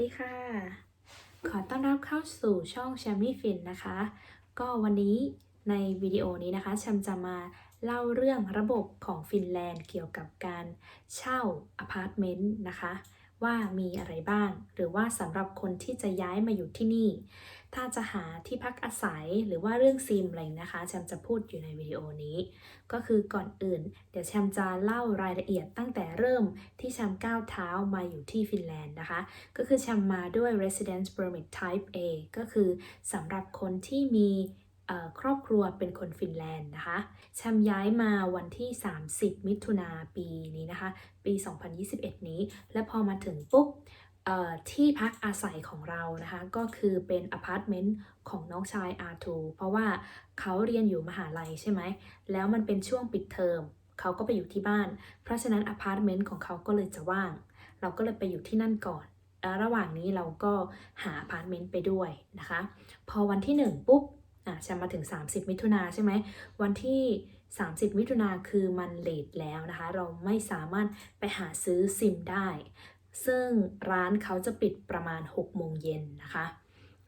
ดีค่ะ ขอต้อนรับเข้าสู่ช่องแชมมี่ฟินนะคะ ก็วันนี้ในวิดีโอนี้นะคะแชมจะมาเล่าเรื่องระบบของฟินแลนด์เกี่ยวกับการเช่าอพาร์ตเมนต์นะคะ ว่ามีอะไรบ้าง หรือว่าสำหรับคนที่จะย้ายมาอยู่ที่นี่ ถ้าจะหาที่พักอาศัยหรือว่าเรื่องซิมอะไรนะคะแชมจะพูดอยู่ในวิดีโอนี้ ก็คือก่อนอื่น เดี๋ยวแชมจะเล่ารายละเอียดตั้งแต่เริ่มที่แชมก้าวเท้ามาอยู่ที่ฟินแลนด์นะคะ ก็คือแชมมาด้วย Residence Permit Type A ก็คือสำหรับคนที่มีครอบครัวเป็นคนฟินแลนด์นะคะแชมย้ายมาวันที่ 30 มิถุนาปีนี้นะคะ ปี 2021 นี้ และพอมาถึงปุ๊บ ที่พักอาศัยของเรานะคะ ก็คือเป็นอพาร์ตเมนต์ของน้องชายอาทูเพราะว่าเขาเรียนอยู่มหาลัยใช่ไหม แล้วมันเป็นช่วงปิดเทอมเขาก็ไปอยู่ที่บ้าน เพราะฉะนั้นอพาร์ตเมนต์ของเขาก็เลยจะว่าง เราก็เลยไปอยู่ที่นั่นก่อนแล้วระหว่างนี้เราก็หาอพาร์ตเมนต์ไปด้วยนะคะ พอวันที่ 1 ปุ๊บอะฉันมาถึง 30 มิถุนาใช่ไหม วันที่ 30 มิถุนาคือมันเลทแล้วนะคะ เราไม่สามารถไปหาซื้อซิมได้ ซึ่งร้านเขาจะปิดประมาณ 6 โมงเย็นนะคะ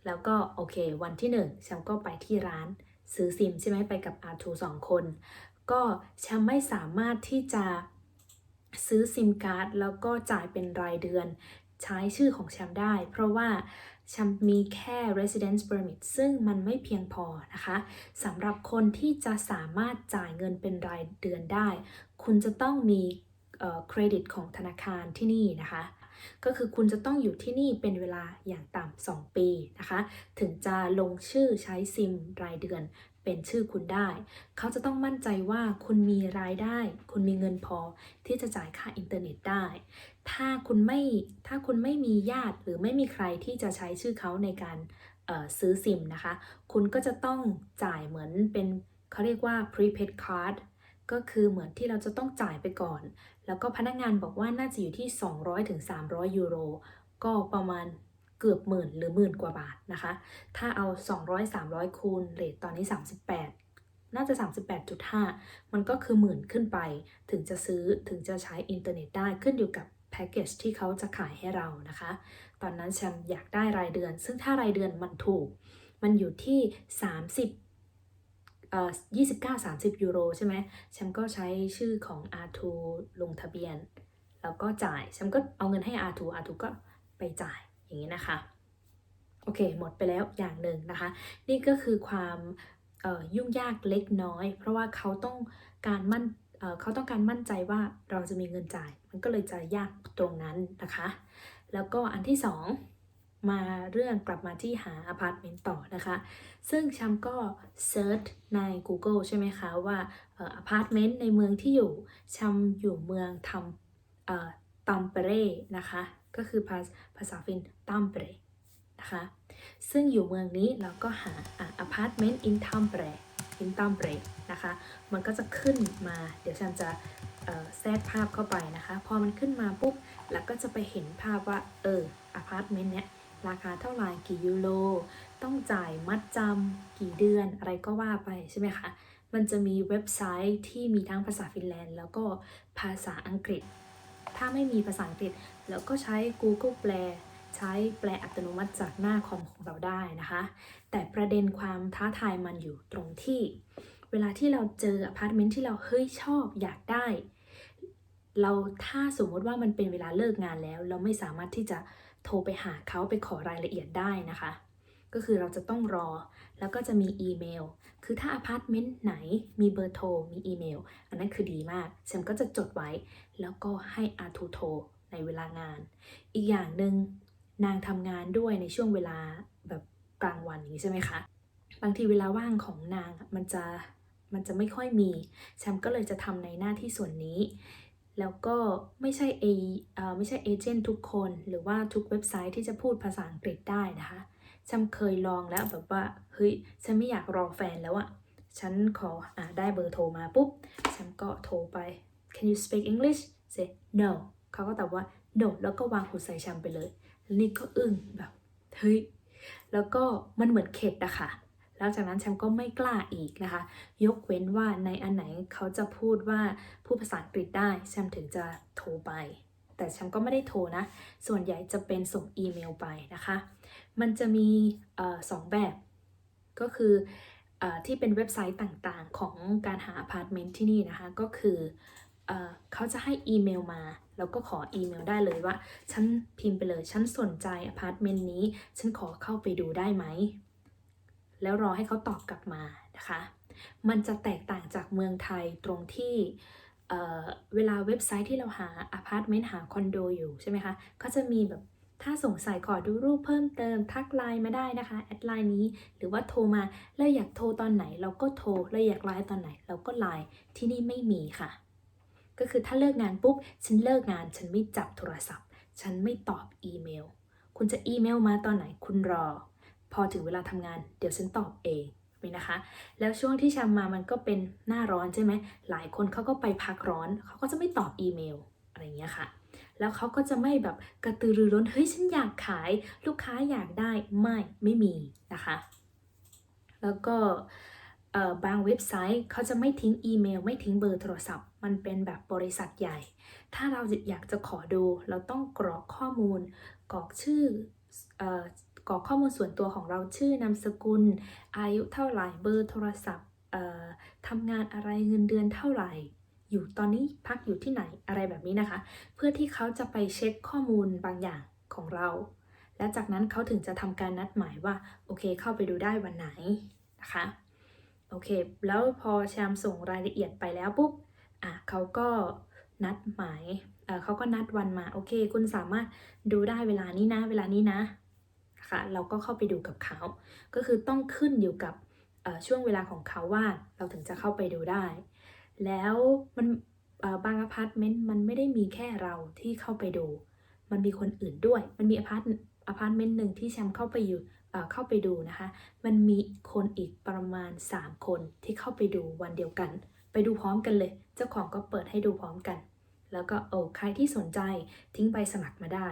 แล้วก็โอเค วันที่1ฉันก็ไปที่ร้านซื้อซิมใช่ไหมไปกับอาทูสองคน ก็ฉันไม่สามารถที่จะซื้อซิมการ์ดแล้วก็จ่ายเป็นรายเดือนใช้ชื่อของแชมได้ เพราะว่าแชมมีแค่ residence permit ซึ่งมันไม่เพียงพอนะคะสำหรับคนที่จะสามารถจ่ายเงินเป็นรายเดือนได้ คุณจะต้องมี เครดิตของธนาคารที่นี่นะคะ ก็คือคุณจะต้องอยู่ที่นี่เป็นเวลาอย่างต่ำ2 ปีนะคะ ถึงจะลงชื่อใช้ซิมรายเดือนเป็นชื่อคุณได้ เขาจะต้องมั่นใจว่าคุณมีรายได้ คุณมีเงินพอที่จะจ่ายค่าอินเทอร์เน็ตได้ ถ้าคุณไม่ ถ้าคุณไม่มีญาติหรือไม่มีใครที่จะใช้ชื่อเขาในการซื้อซิมนะคะ คุณก็จะต้องจ่ายเหมือนเป็นเขาเรียกว่า prepaid card ก็คือเหมือนที่เราจะต้องจ่ายไปก่อน แล้วก็พนักงานบอกว่าน่าจะอยู่ที่ 200-300ถึง300ยูโร ก็ประมาณเกือบหมื่นหรือหมื่นกว่าบาทนะคะ ถ้าเอา 200-300 คูณเรทตอนนี้ 38 น่าจะ 38.5 มันก็คือหมื่นขึ้นไป ถึงจะซื้อถึงจะใช้อินเทอร์เน็ตได้ขึ้นอยู่กับแพ็กเกจที่เขาจะขายให้เรานะคะ ตอนนั้นแชมอยากได้รายเดือน ซึ่งถ้ารายเดือนมันถูก มันอยู่ที่ 30 เอ่อ29 30 ยูโรใช่ไหมแชมก็ใช้ชื่อของ R2 ลงทะเบียน แล้วก็จ่ายแชมก็เอาเงินให้ R2 R2 ก็ไปจ่ายอย่างนี้นะคะ โอเค หมดไปแล้วอย่างหนึ่งนะคะ นี่ก็คือความยุ่งยากเล็กน้อย เพราะว่าเขาต้องการมั่นเเขาต้องการมั่นใจว่าเราจะมีเงินจ่าย มันก็เลยจะยากตรงนั้นนะคะ แล้วก็อันที่สอง มาเรื่องกลับมาที่หาอพาร์ตเมนต์ต่อนะคะ ซึ่งชัมก็เซิร์ชใน Google ใช่ไหมคะว่าอพาร์ตเมนต์ในเมืองที่อยู่ชัมอยู่เมืองทำเอ่อตัมเปเรนะคะ ก็คือภาภาษาฟินตัมเปเรนะคะ ซึ่งอยู่เมืองนี้เราก็หาอพาร์ตเมนต์อินทัมเปเรอินทัมเปเรนะคะ มันก็จะขึ้นมาเดี๋ยวฉันจะแทรกภาพเข้าไปนะคะ พอมันขึ้นมาปุ๊บ แล้วก็จะไปเห็นภาพว่า เอออพาร์ตเมนต์เนี้ย ราคาเท่าไหร่กี่ยูโรต้องจ่ายมัดจำกี่เดือนอะไรก็ว่าไปใช่ไหมคะมันจะมีเว็บไซต์ที่มีทั้งภาษาฟินแลนด์แล้วก็ภาษาอังกฤษ ถ้าไม่มีภาษาอังกฤษแล้วก็ใช้ Google แปล ใช้แปลอัตโนมัติจากหน้าคอมของเราได้นะคะ แต่ประเด็นความท้าทายมันอยู่ตรงที่ เวลาที่เราเจออพาร์ตเมนต์ที่เราเฮ้ยชอบอยากได้ เราถ้าสมมติว่ามันเป็นเวลาเลิกงานแล้ว เราไม่สามารถที่จะ โทรไปหาเขาไปขอรายละเอียดได้นะคะ ก็คือเราจะต้องรอแล้วก็จะมีอีเมล คือถ้าอพาร์ตเมนต์ไหนมีเบอร์โทร มีอีเมล อันนั้นคือดีมากฉันก็จะจดไว้ แล้วก็ให้อาทูโทรในเวลางาน อีกอย่างหนึ่งนางทำงานด้วยในช่วงเวลาแบบกลางวันอย่างนี้ใช่ไหมคะ บางทีเวลาว่างของนางมันจะมันจะไม่ค่อยมีแชมก็เลยจะทำในหน้าที่ส่วนนี้ แล้วก็ไม่ใช่เอเอไม่ใช่เอเจนต์ทุกคน หรือว่าทุกเว็บไซต์ที่จะพูดภาษาอังกฤษได้นะคะฉันเคยลองแล้วแบบว่าเฮ้ยฉันไม่อยากรอแฟนแล้วอะฉันขออได้เบอร์โทรมาปุ๊บฉันก็โทรไป can you speak English say no เขาก็ตอบว่า no แล้วก็วางหูใส่ฉันไปเลย แล้วนี่ก็อึ้งแบบเฮ้ยแล้วก็มันเหมือนเข็ดอะค่ะ ล้วจากนั้นแชมก็ไม่กล้าอีกนะคะ ยกเว้นว่าในอันไหนเขาจะพูดว่าพูดภาษาอังกฤษได้แชมถึงจะโทรไป แต่แชมก็ไม่ได้โทรนะ ส่วนใหญ่จะเป็นส่งอีเมลไปนะคะ มันจะมีออสองแบบ ก็คือออที่เป็นเว็บไซต์ต่างๆ ของการหาอพาร์ตเมนต์ที่นี่นะคะ ก็คือเออเขาจะให้อีเมลมา แล้วก็ขออีเมลได้เลยว่า ฉันพิมพ์ไปเลย ฉันสนใจอพาร์ตเมนต์นี้ ฉันขอเข้าไปดูได้ไหม แล้วรอให้เขาตอบกลับมานะคะ มันจะแตกต่างจากเมืองไทยตรงที่เเวลาเว็บไซต์ที่เราหาอพาร์ตเมนต์หาคอนโดอยู่ใช่ไหมคะ ก็จะมีแบบถ้าสงสัยขอดูรูปเพิ่มเติมทักไลน์มาได้นะคะแอดไลน์นี้หรือว่าโทรมาเราอยากโทรตอนไหน เราก็โทรเราอยากไลน์ตอนไหน เราก็ไลน์ที่นี่ไม่มีค่ะ ก็คือถ้าเลิกงานปุ๊บฉันเลิกงาน ฉันไม่จับโทรศัพท์ ฉันไม่ตอบอีเมล คุณจะอีเมลมาตอนไหนคุณรอ พอถึงเวลาทำงานเดี๋ยวฉันตอบเองนี่นะคะ แล้วช่วงที่แชมมามันก็เป็นหน้าร้อนใช่ไหมหลายคนเขาก็ไปพักร้อนเขาก็จะไม่ตอบอีเมลอะไรเงี้ยค่ะ แล้วเขาก็จะไม่แบบกระตือรือร้นเฮ้ยฉันอยากขายลูกค้าอยากได้ไม่ไม่มีนะคะ แล้วก็บางเว็บไซต์เขาจะไม่ทิ้งอีเมล ไม่ทิ้งเบอร์โทรศัพท์ มันเป็นแบบบริษัทใหญ่ ถ้าเราอยากจะขอดู เราต้องกรอกข้อมูล กรอกชื่ออ กรอกข้อมูลส่วนตัวของเราชื่อนามสกุล อายุเท่าไหร่เบอร์โทรศัพท์ทำงานอะไรเงินเดือนเท่าไหร่ อยู่ตอนนี้พักอยู่ที่ไหนอะไรแบบนี้นะคะ เพื่อที่เขาจะไปเช็คข้อมูลบางอย่างของเรา และจากนั้นเขาถึงจะทำการนัดหมายว่าโอเค เข้าไปดูได้วันไหนนะคะโอเค แล้วพอแชมส่งรายละเอียดไปแล้วปุ๊บอะเขาก็นัดหมายเเขาก็นัดวันมา โอเค คุณสามารถดูได้เวลานี้นะ เวลานี้นะ เราก็เข้าไปดูกับเขา ก็คือต้องขึ้นอยู่กับช่วงเวลาของเขาว่าเราถึงจะเข้าไปดูได้ แล้วมันบางอพาร์ตเมนต์มันไม่ได้มีแค่เราที่เข้าไปดู มันมีคนอื่นด้วย มันมีอพาร์ตอพาร์ตเมนต์หนึ่งที่แชมเข้าไปอยู่เข้าไปดูนะคะ มันมีคนอีกประมาณ 3 คนที่เข้าไปดูวันเดียวกัน ไปดูพร้อมกันเลย เจ้าของก็เปิดให้ดูพร้อมกัน แล้วก็โอ้ใครที่สนใจทิ้งใบสมัครมาได้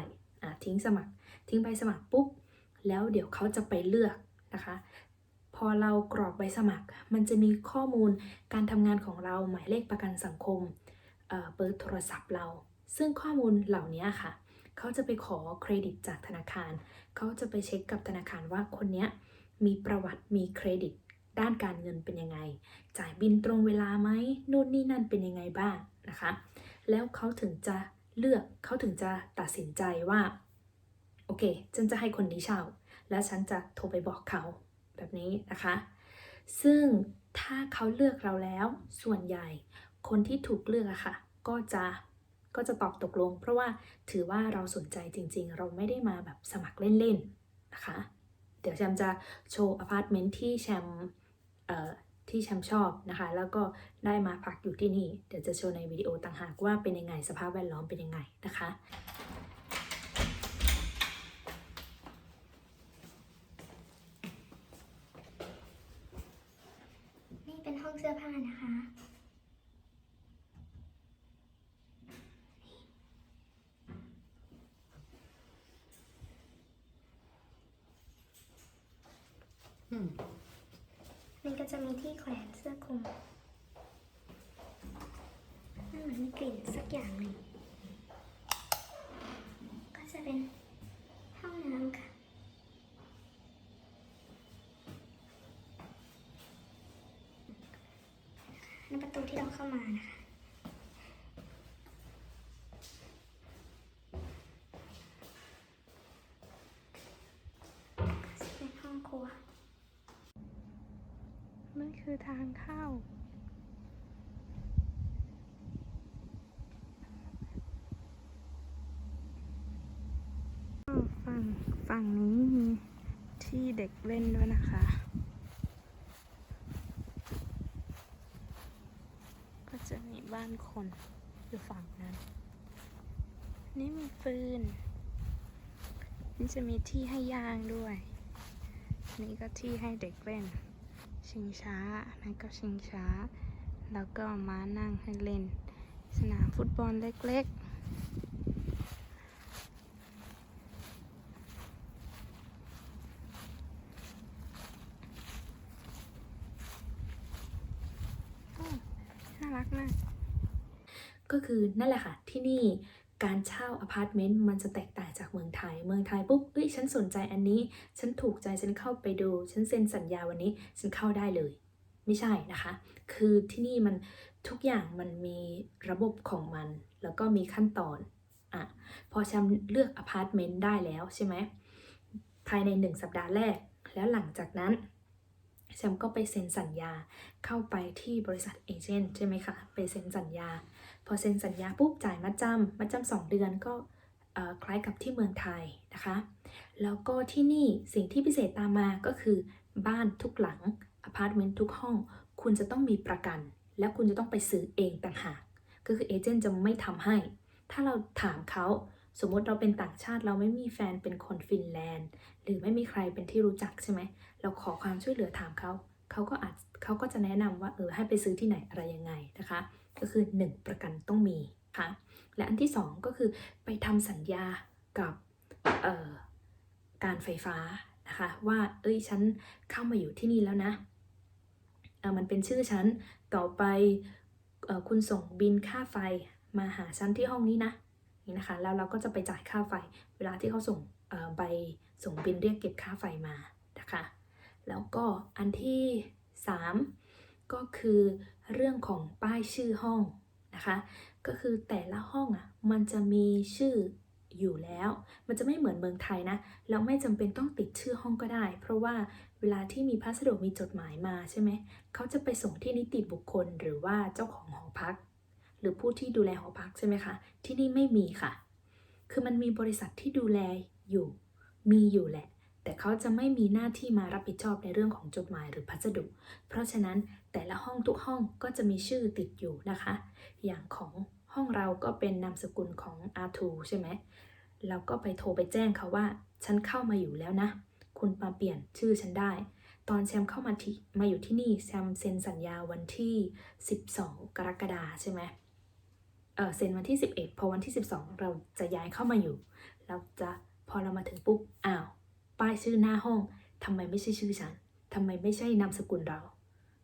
ทิ้งสมัคร ทิ้งใบสมัครปุ๊บ แล้วเดี๋ยวเขาจะไปเลือกนะคะ พอเรากรอกใบสมัคร มันจะมีข้อมูลการทำงานของเราหมายเลขประกันสังคมเเบอร์โทรศัพท์เรา ซึ่งข้อมูลเหล่านี้ค่ะ เขาจะไปขอเครดิตจากธนาคาร เขาจะไปเช็คกับธนาคารว่าคนนี้มีประวัติมีเครดิต ด้านการเงินเป็นยังไง จ่ายบินตรงเวลาไหมนู่นนี่นั่นเป็นยังไงบ้างนะคะ แล้วเขาถึงจะเลือกเขาถึงจะตัดสินใจว่า โอเค ฉันจะให้คนนี้เช่า แล้วฉันจะโทรไปบอกเขาแบบนี้นะคะ ซึ่งถ้าเขาเลือกเราแล้ว ส่วนใหญ่คนที่ถูกเลือกอะค่ะ ก็จะก็จะตอบตกลง เพราะว่าถือว่าเราสนใจจริง ๆ เราไม่ได้มาแบบสมัครเล่นๆนะคะ เดี๋ยวแชมจะโชว์อพาร์ตเมนต์ที่แชมเอ่อที่แชมชอบนะคะ แล้วก็ได้มาพักอยู่ที่นี่ เดี๋ยวจะโชว์ในวิดีโอต่างหากว่าเป็นยังไงสภาพแวดล้อมเป็นยังไงนะคะ นี่เป็น ห้องเสื้อผ้านะคะ นั่นประตูที่เราเข้ามานะคะก็จะเป็นห้องครัวนั่นคือทางเข้าฝั่งฝั่งนี้มีที่เด็กเล่นด้วยนะคะ ก็จะมีบ้านคนอยู่ฝั่งนั้น นี่มีฟืน นี่จะมีที่ให้ย่างด้วย นี่ก็ที่ให้เด็กเล่น ชิงช้า นั่นก็ชิงช้า แล้วก็ม้านั่งให้เล่น สนามฟุตบอลเล็กๆ น่ารักมากก็คือนั่นแหละค่ะที่นี่ การเช่าอพาร์ตเมนต์มันจะแตกต่างจากเมืองไทย เมืองไทยปุ๊บเอ้ยฉันสนใจอันนี้ ฉันถูกใจฉันเข้าไปดู ฉันเซ็นสัญญาวันนี้ฉันเข้าได้เลย ไม่ใช่นะคะ คือที่นี่มันทุกอย่างมันมีระบบของมัน แล้วก็มีขั้นตอนอะพอแชมเลือกอพาร์ตเมนต์ได้แล้วใช่ไหมภายในหนึ่งสัปดาห์แรก แล้วหลังจากนั้นแชมก็ไปเซ็นสัญญาเข้าไปที่บริษัทเอเจนต์ใช่ไหมคะ ไปเซ็นสัญญา พอเซ็นสัญญาปุ๊บจ่ายมัดจำมัดจำสองเดือนก็คล้ายกับที่เมืองไทยนะคะ แล้วก็ที่นี่สิ่งที่พิเศษตามมาก็คือ บ้านทุกหลังอพาร์ตเมนต์ทุกห้อง คุณจะต้องมีประกัน และคุณจะต้องไปซื้อเองต่างหาก ก็คือเอเจนต์จะไม่ทำให้ ถ้าเราถามเขาสมมติเราเป็นต่างชาติเราไม่มีแฟนเป็นคนฟินแลนด์ หรือไม่มีใครเป็นที่รู้จักใช่ไหม เราขอความช่วยเหลือถามเขา เขาก็อาจเขาก็จะแนะนำว่าเออให้ไปซื้อที่ไหนอะไรยังไงนะคะ ก็คือ 1 ประกันต้องมีค่ะและอันที่ 2 ก็คือไปทำสัญญากับการไฟฟ้านะคะว่าเอ้ยฉันเข้ามาอยู่ที่นี่แล้วนะมันเป็นชื่อฉันต่อไปอคุณส่งบินค่าไฟมาหาฉันที่ห้องนี้นะนี่นะคะแล้วเราก็จะไปจ่ายค่าไฟ เวลาที่เขาส่งใบส่งบินเรียกเก็บค่าไฟมานะคะแล้วก็อันที่ 3 ก็คือเรื่องของป้ายชื่อห้องนะคะ ก็คือแต่ละห้องอะมันจะมีชื่ออยู่แล้ว มันจะไม่เหมือนเมืองไทยนะ แล้วไม่จำเป็นต้องติดชื่อห้องก็ได้ เพราะว่าเวลาที่มีพัสดุมีจดหมายมาใช่ไหม เขาจะไปส่งที่นิติบุคคลหรือว่าเจ้าของหอพัก หรือผู้ที่ดูแลหอพักใช่ไหมคะ ที่นี่ไม่มีค่ะ คือมันมีบริษัทที่ดูแลอยู่ มีอยู่แหละ แต่เขาจะไม่มีหน้าที่มารับผิดชอบในเรื่องของจดหมายหรือพัสดุ เพราะฉะนั้นแต่ละห้องทุกห้องก็จะมีชื่อติดอยู่นะคะ อย่างของห้องเราก็เป็นนามสกุลของ R2 ใช่ไหมเราก็ไปโทรไปแจ้งเขาว่า ฉันเข้ามาอยู่แล้วนะ คุณมาเปลี่ยนชื่อฉันได้ ตอนแซมเข้ามาที่มาอยู่ที่นี่แซมเซ็นสัญญาวันที่ 12 กรกฎาใช่ไหมเออเซ็นวันที่ 11 พอวันที่ 12 เราจะย้ายเข้ามาอยู่ เราจะพอเรามาถึงปุ๊บอ้าว ป้ายชื่อหน้าห้องทำไมไม่ใช่ชื่อฉันทำไมไม่ใช่นามสกุลเรา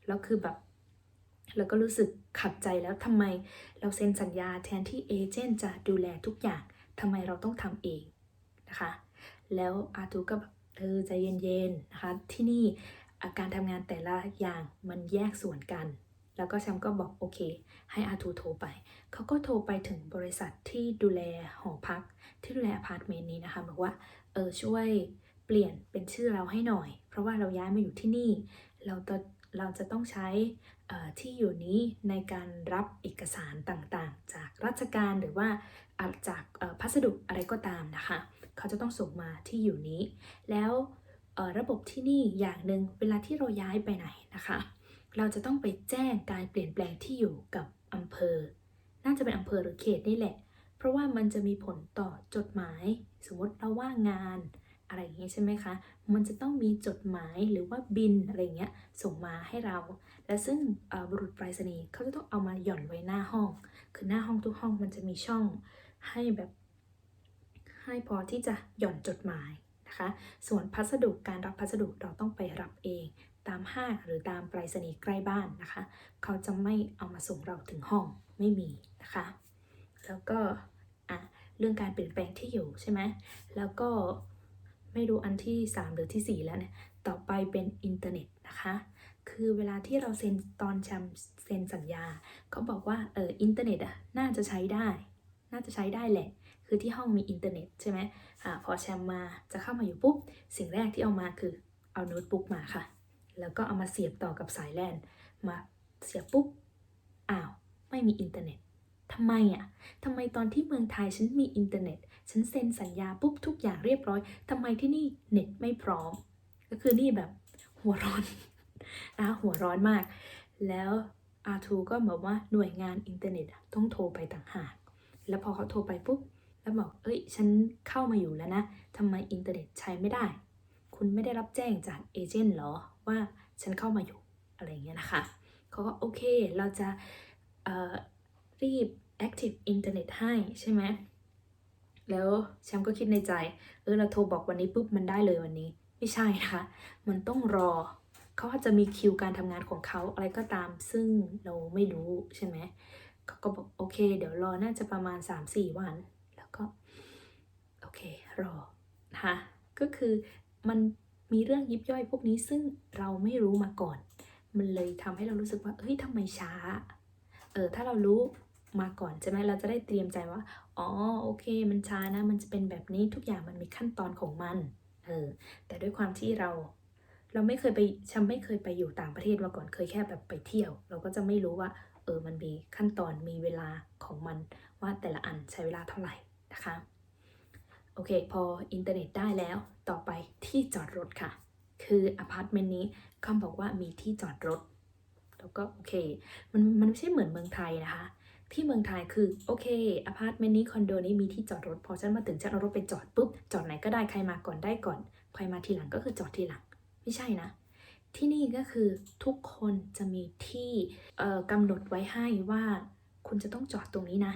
แล้วคือแบบเราก็รู้สึกขัดใจแล้วทำไมเราเซ็นสัญญาแทนที่เอเจนต์จะดูแลทุกอย่างทำไมเราต้องทำเองนะคะ แล้วอาตูก็แบบเออใจเย็นๆนะคะ ที่นี่อาการทำงานแต่ละอย่างมันแยกส่วนกัน แล้วก็แชมป์ก็บอกโอเค ให้อาทูโทรไป เขาก็โทรไปถึงบริษัทที่ดูแลหอพักที่ดูแลอพาร์ตเมนต์นี้นะคะ บอกว่าเออช่วย เปลี่ยนเป็นชื่อเราให้หน่อย เพราะว่าเราย้ายมาอยู่ที่นี่ เราจะเราจะต้องใช้ที่อยู่นี้ในการรับเอกสารต่างๆ จากราชการหรือว่าจากพัสดุอะไรก็ตามนะคะ เขาจะต้องส่งมาที่อยู่นี้ แล้วระบบที่นี่อย่างหนึ่งเวลาที่เราย้ายไปไหนนะคะ เราจะต้องไปแจ้งการเปลี่ยนแปลงที่อยู่กับอำเภอ น่าจะเป็นอำเภอหรือเขตนี่แหละ เพราะว่ามันจะมีผลต่อจดหมาย สมมติเราว่างงาน อะไรอย่างเงี้ยใช่ไหมคะ มันจะต้องมีจดหมายหรือว่าบินอะไรเงี้ยส่งมาให้เรา และซึ่งบุรุษไปรษณีย์เขาจะต้องเอามาหย่อนไว้หน้าห้อง คือหน้าห้องทุกห้องมันจะมีช่องให้แบบให้พอที่จะหย่อนจดหมายนะคะ ส่วนพัสดุการรับพัสดุเราต้องไปรับเองตามห้างหรือตามไปรษณีย์ใกล้บ้านนะคะ เขาจะไม่เอามาส่งเราถึงห้องไม่มีนะคะ แล้วก็อะเรื่องการเปลี่ยนแปลงที่อยู่ใช่ไหมแล้วก็ ไม่รู้อันที่ 3 หรือที่ 4 แล้วเนี่ย ต่อไปเป็นอินเทอร์เน็ตนะคะ คือเวลาที่เราเซ็นตอนแชมเซ็นสัญญา เขาบอกว่าเอออินเทอร์เน็ตอะน่าจะใช้ได้ น่าจะใช้ได้แหละ คือที่ห้องมีอินเทอร์เน็ตใช่ไหมอ่าพอแชมมาจะเข้ามาอยู่ปุ๊บ สิ่งแรกที่เอามาคือเอาโน้ตบุ๊กมาค่ะ แล้วก็เอามาเสียบต่อกับสายแลนมาเสียบปุ๊บ อ้าว ไม่มีอินเทอร์เน็ตทำไมอะทำไมตอนที่เมืองไทยฉันมีอินเทอร์เน็ต ฉันเซ็นสัญญาปุ๊บทุกอย่างเรียบร้อยทำไมที่นี่เน็ตไม่พร้อม ก็คือนี่แบบหัวร้อนนะหัวร้อนมาก แล้วอาทูก็บอกว่าหน่วยงานอินเทอร์เน็ตต้องโทรไปต่างหาก แล้วพอเขาโทรไปปุ๊บแล้วบอกเอ้ย ฉันเข้ามาอยู่แล้วนะทำไมอินเทอร์เน็ตใช้ไม่ได้ คุณไม่ได้รับแจ้งจากเอเจนต์เหรอว่าฉันเข้ามาอยู่อะไรเงี้ยนะคะเขาก็โอเค เราจะรีบ active อินเทอร์เน็ตให้ใช่ไหม แล้วแชมป์ก็คิดในใจ เออเราโทรบอกวันนี้ปุ๊บมันได้เลยวันนี้ ไม่ใช่นะคะมันต้องรอเขาอาจจะมีคิวการทำงานของเขาอะไรก็ตาม ซึ่งเราไม่รู้ใช่ไหมเขาก็บอกโอเค เดี๋ยวรอน่าจะประมาณ 3-4 วัน แล้วก็ โอเค รอนะคะก็คือมันมีเรื่องยิบย่อยพวกนี้ซึ่งเราไม่รู้มาก่อน มันเลยทำให้เรารู้สึกว่าเฮ้ยทำไมช้า เออถ้าเรารู้มาก่อนใช่ไหมเราจะได้เตรียมใจว่า อ๋อโอเค มันช้านะ มันจะเป็นแบบนี้ทุกอย่างมันมีขั้นตอนของมันเออแต่ด้วยความที่เรา เราไม่เคยไปฉันไม่เคยไปอยู่ต่างประเทศมาก่อนเคยแค่แบบไปเที่ยว เราก็จะไม่รู้ว่า เออมันมีขั้นตอนมีเวลาของมัน ว่าแต่ละอันใช้เวลาเท่าไหร่นะคะโอเค พออินเทอร์เน็ตได้แล้วต่อไปที่จอดรถค่ะ คืออพาร์ตเมนต์นี้คำบอกว่ามีที่จอดรถ แล้วก็โอเค มันมันไม่ใช่เหมือนเมืองไทยนะคะ ที่เมืองไทยคือโอเคอพาร์ตเมนต์นี้คอนโดนี้มีที่จอดรถพอฉันมาถึงฉันเอารถไปจอดปุ๊บจอดไหนก็ได้ใครมาก่อนได้ก่อนใครมาทีหลังก็คือจอดทีหลัง ไม่ใช่นะ ที่นี่ก็คือทุกคนจะมีที่กำหนดไว้ให้ว่า คุณจะต้องจอดตรงนี้นะ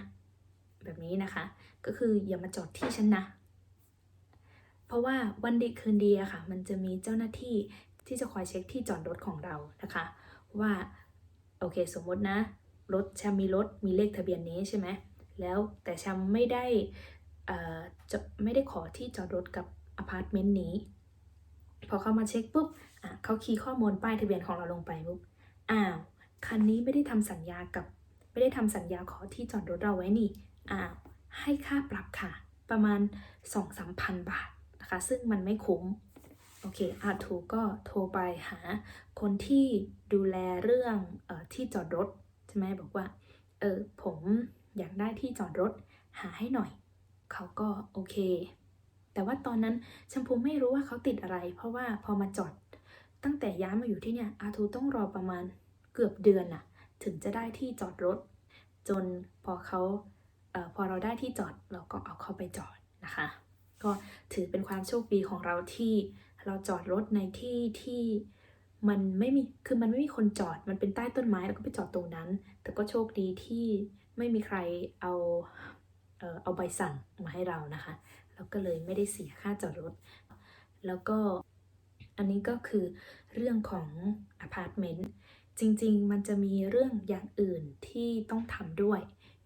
แบบนี้นะคะ ก็คืออย่ามาจอดที่ฉันนะ เพราะว่าวันดีคืนดีอะค่ะ มันจะมีเจ้าหน้าที่ที่จะคอยเช็คที่จอดรถของเรานะคะ ว่าโอเค สมมตินะ รถแชมมีรถมีเลขทะเบียนนี้ใช่ไหมแล้วแต่แชมไม่ได้จะไม่ได้ขอที่จอดรถกับอพาร์ตเมนต์นี้ พอเขามาเช็คปุ๊บเขาคีย์ข้อมูลป้ายทะเบียนของเราลงไปปุ๊บอ้าวคันนี้ไม่ได้ทำสัญญากับ ไม่ได้ทำสัญญาขอที่จอดรถเราไว้นี่อ้าวให้ค่าปรับค่ะ ประมาณ 2-3พันบาทนะคะ ซึ่งมันไม่คุ้มโอเคอาทูก็โทรไปหาคนที่ดูแลเรื่องอที่จอดรถ ใช่ไหมบอกว่า เออผมอยากได้ที่จอดรถหาให้หน่อย เขาก็โอเค แต่ว่าตอนนั้นชมพูไม่รู้ว่าเขาติดอะไร เพราะว่าพอมาจอด ตั้งแต่ย้ายมาอยู่ที่เนี่ยอาทูต้องรอประมาณเกือบเดือนน่ะ ถึงจะได้ที่จอดรถ จนพอเขาเออพอเราได้ที่จอดเราก็เอาเข้าไปจอดนะคะ ก็ถือเป็นความโชคดีของเราที่เราจอดรถในที่ที่ มันไม่มีคือมันไม่มีคนจอดมันเป็นใต้ต้นไม้แล้วก็ไปจอดตรงนั้น แต่ก็โชคดีที่ไม่มีใครเอาเอ่อเอาใบสั่งมาให้เรานะคะแล้วก็เลยไม่ได้เสียค่าจอดรถ แล้วก็อันนี้ก็คือเรื่องของอพาร์ตเมนต์จริงๆ มันจะมีเรื่องอย่างอื่นที่ต้องทำด้วย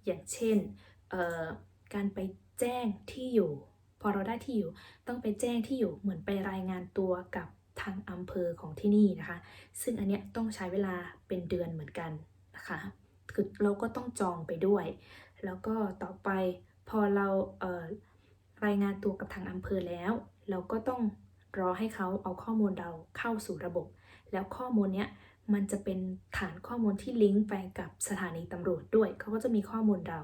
อย่างเช่นเอ่อการไปแจ้งที่อยู่ พอเราได้ที่อยู่ ต้องไปแจ้งที่อยู่เหมือนไปรายงานตัวกับ ทางอำเภอของที่นี่นะคะ ซึ่งอันเนี้ยต้องใช้เวลาเป็นเดือนเหมือนกันนะคะคือเราก็ต้องจองไปด้วย แล้วก็ต่อไปพอเราเรายงานตัวกับทางอำเภอแล้ว เราก็ต้องรอให้เขาเอาข้อมูลเราเข้าสู่ระบบ แล้วข้อมูลเนี้ยมันจะเป็นฐานข้อมูลที่ลิงก์ไปกับสถานีตำรวจด้วย เขาก็จะมีข้อมูลเรา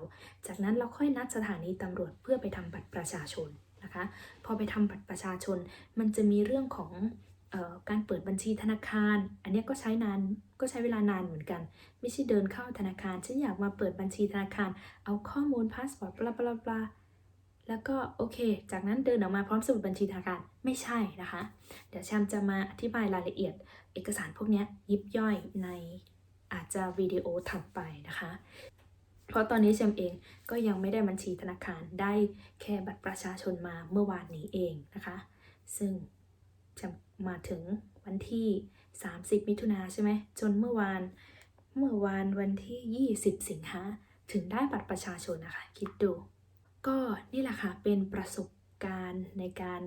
จากนั้นเราค่อยนัดสถานีตำรวจเพื่อไปทำบัตรประชาชนนะคะ พอไปทำบัตรประชาชน มันจะมีเรื่องของ การเปิดบัญชีธนาคาร อันนี้ก็ใช้นานก็ใช้เวลานานเหมือนกัน ไม่ใช่เดินเข้าธนาคาร ฉันอยากมาเปิดบัญชีธนาคาร เอาข้อมูลพาสปอร์ตบลาบลาบลาแล้วก็โอเค จากนั้นเดินออกมาพร้อมสมุดบัญชีธนาคารไม่ใช่นะคะ เดี๋ยวแชมจะมาอธิบายรายละเอียด เอกสารพวกนี้ยิบย่อยในอาจจะวิดีโอถัดไปนะคะ เพราะตอนนี้แชมเองก็ยังไม่ได้บัญชีธนาคารได้แค่บัตรประชาชนมาเมื่อวานนี้เองนะคะ ซึ่งจะม มาถึงวันที่ 30 มิถุนาใช่ไหมจนเมื่อวาน เมื่อวานวันที่ 20 สิงหาถึงได้บัตรประชาชนนะคะ คิดดู ก็นี่แหละค่ะเป็นประสบการณ์ในการ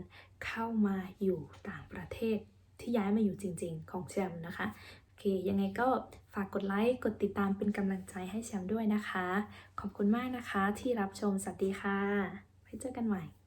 เข้ามาอยู่ต่างประเทศที่ย้ายมาอยู่จริง ๆ ของแชมนะคะโอเค ยังไงก็ฝากกดไลค์กดติดตามเป็นกำลังใจให้แชมด้วยนะคะ ขอบคุณมากนะคะที่รับชมสวัสดีค่ะไว้เจอกันใหม่